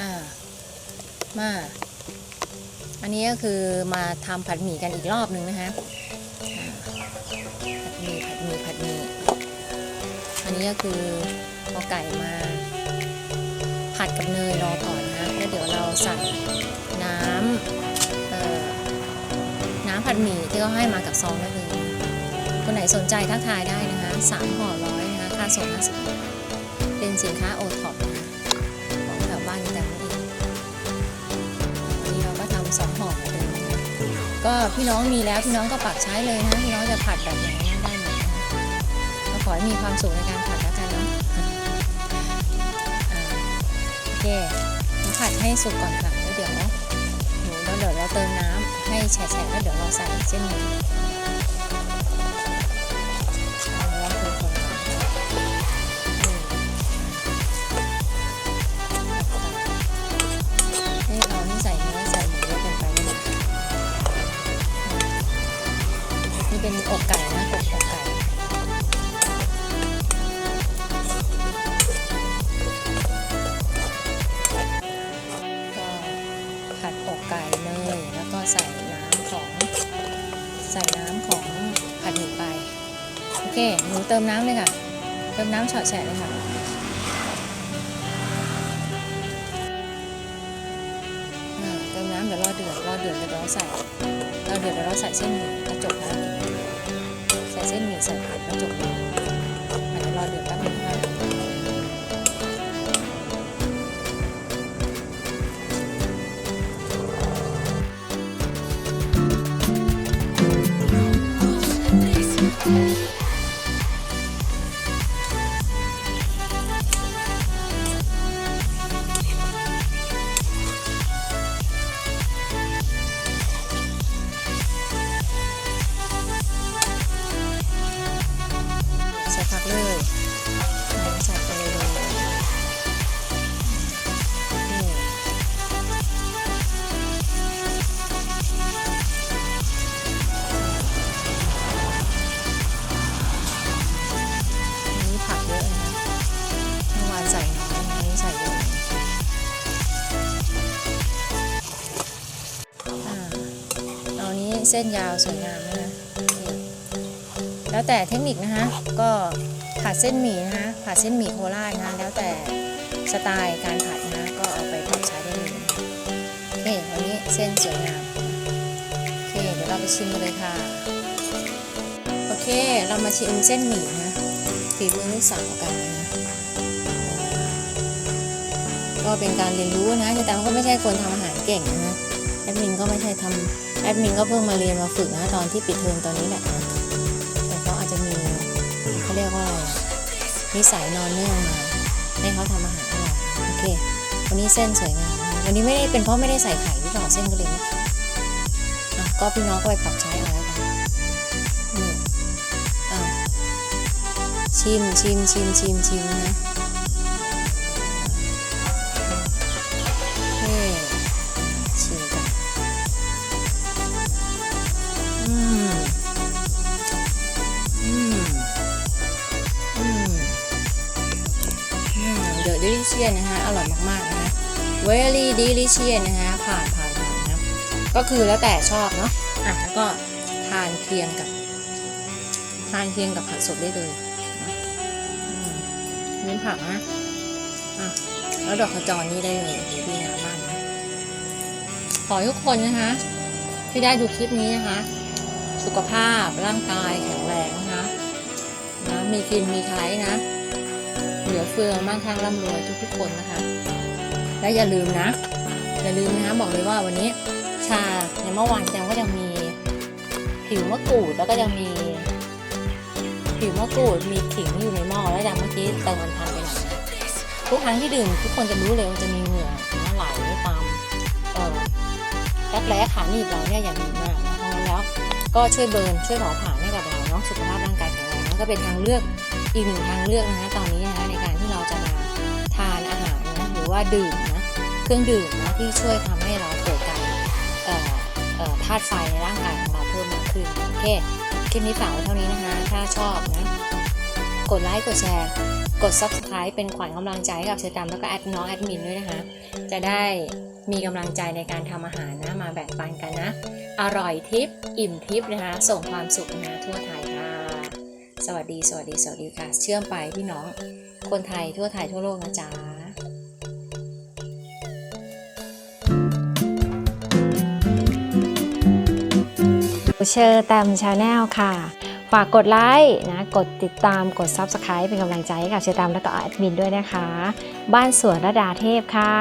อ่ามา อันนี้ก็คือมาทำผัดหมี่กันอีกรอบหนึ่งนะคะผัดหมี่ผัดหมี่ผัดหมี่อันนี้ก็คือเอาไก่มาผัดกับเนยรอก่อนนะแล้วเดี๋ยวเราใส่น้ำเอ่อน้ำผัดหมี่ที่เขาให้มากับซองได้เลยคนไหนสนใจทักทายได้นะคะสามห่อร้อยนะคะค่าส่งห้าสิบบาเป็นสินค้าโอท สองห่อเหมือนเดิมก็พี่น้องมีแล้วพี่น้องก็ปักใช้เลยนะพี่น้องจะผัดแบบไหนได้หมดนะก็ขอให้มีความสุขในการผัดแล้วกันเนาะโอเคผัดให้สุกก่อนค่ะแล้วเดี๋ยวหนูแล้วเดี๋ยวเราเติมน้ำให้แฉะๆแล้วเดี๋ยวเราใส่เส้นหมี่ น้ำของผัดหมี่ไป โอเค หนูเติมน้ำเลยค่ะ เติมน้ำเฉาะแฉะเลยค่ะ เติมน้ำเดี๋ยวรอเดือด รอเดือดเดี๋ยวเราใส่ รอเดือดเดี๋ยวเราใส่เส้นหมี่กระจกนะใส่เส้นหมี่ใส่ผักกระจกเลยอะเดี๋ยวรอเดือดแป๊บนึง นี้เส้นยาวสวยงามนะคะแล้วแต่เทคนิคนะคะ ก็ผัดเส้นหมี่นะคะผัดเส้นหมี่โคราชนะคะแล้วแต่สไตล์การผัดนะก็เอาไปปรับใช้ได้เลยโอเควันนี้เส้นสวยงามโอเคเดี๋ยวเราไปชิมกันเลยค่ะ โอเคเรามาชิมเส้นหมี่นะฝีมือลูกสาวกันนะก็เป็นการเรียนรู้นะแต่ก็ไม่ใช่คนทำอาหารเก่งนะแอดมินก็ไม่ใช่ทำ แอดมินก็เพิ่งมาเรียนมาฝึกนะตอนที่ปิดเทอมตอนนี้แหละนะแต่เขาอาจจะมีเขาเรียกว่าอะไรนิสัยนอนเนื่องมาให้เขาทำอาหารอร่อยโอเค วันนี้เส้นสวยงามวันนี้ไม่ได้เป็นเพราะไม่ได้ใส่ไข่หรือเปล่าเส้นก็เลยไม่ขาดอะก็พี่น้องก็ไปปรับใช้เอาแล้วกันนี่อะชิมชิมชิมชิมชิมนะ มเดอะดิลิเชียนะคะอร่อยมากๆนะคะ very delicious นะคะผ่านผ่านผ่านนะก็คือแล้วแต่ชอบเนาะอะแล้วก็ทานเคียงกับ ทานเคียงกับผักสดได้เลยนะเน้นผักนะอะแล้วดอกขจรนี่ได้เลยอ้โหดีงามมากนะขอทุกคนนะคะ ที่ได้ดูคลิปนี้นะคะ สุขภาพร่างกายแข็งแรงนะคะนะมีกินมีใช้นะ เหลือเฟือมั่งคั่งร่ำรวยทุกๆคนนะคะ และอย่าลืมนะ อย่าลืมนะคะบอกเลยว่าวันนี้ชาในเมื่อวานจังก็ยังมีผิวมะกรูดแล้วก็ยังมี ผิวมะกรูดมีขิงอยู่ในหม้อแล้วอย่างเมื่อกี้เติมมันทันไปหน่อยทุกครั้งที่ดื่มทุกคนจะรู้เลยมันจะมีเหงื่อไหลตามเออรักแร้ขาหนีบเราเนี่ยอย่างดีมากนะเพราะงั้นแล้วก็ช่วยเบิร์นช่วยเผาผลาญให้กับเราเนาะสุขภาพร่างกายแข็งแรงก็เป็นทางเลือก อีกหนึ่งทางเลือกนะคะตอนนี้นะคะในการที่เราจะมาทานอาหารนะหรือว่าดื่มนะเครื่องดื่มนะที่ช่วยทำให้เราเกิดการธาตุไฟในร่างกายของเราเพิ่มมากขึ้นโอเคคลิปนี้ฝากไว้เท่านี้นะคะ ถ้าชอบนะกดไลค์กดแชร์ กด subscribe เป็นขวัญกำลังใจให้กับเชอตามแล้วก็แอดน้องแอดมินด้วยนะคะ จะได้มีกำลังใจในการทำอาหารนะมาแบ่งปันกันนะ อร่อยทิป อิ่มทิปนะคะ ส่งความสุขนะทั่วไทย สวัสดีสวัสดีสวัสดีค่ะ เชื่อมไปพี่น้องคนไทยทั่วไทยทั่วโลกนะจ๊ะเชอร์แตมชาแนลค่ะ ฝากกดไลค์นะ กดติดตามกด Subscribe เป็นกำลังใจให้กับเชอร์แตมแล้วก็แอดมินด้วยนะคะ บ้านสวนระดาเทพค่ะ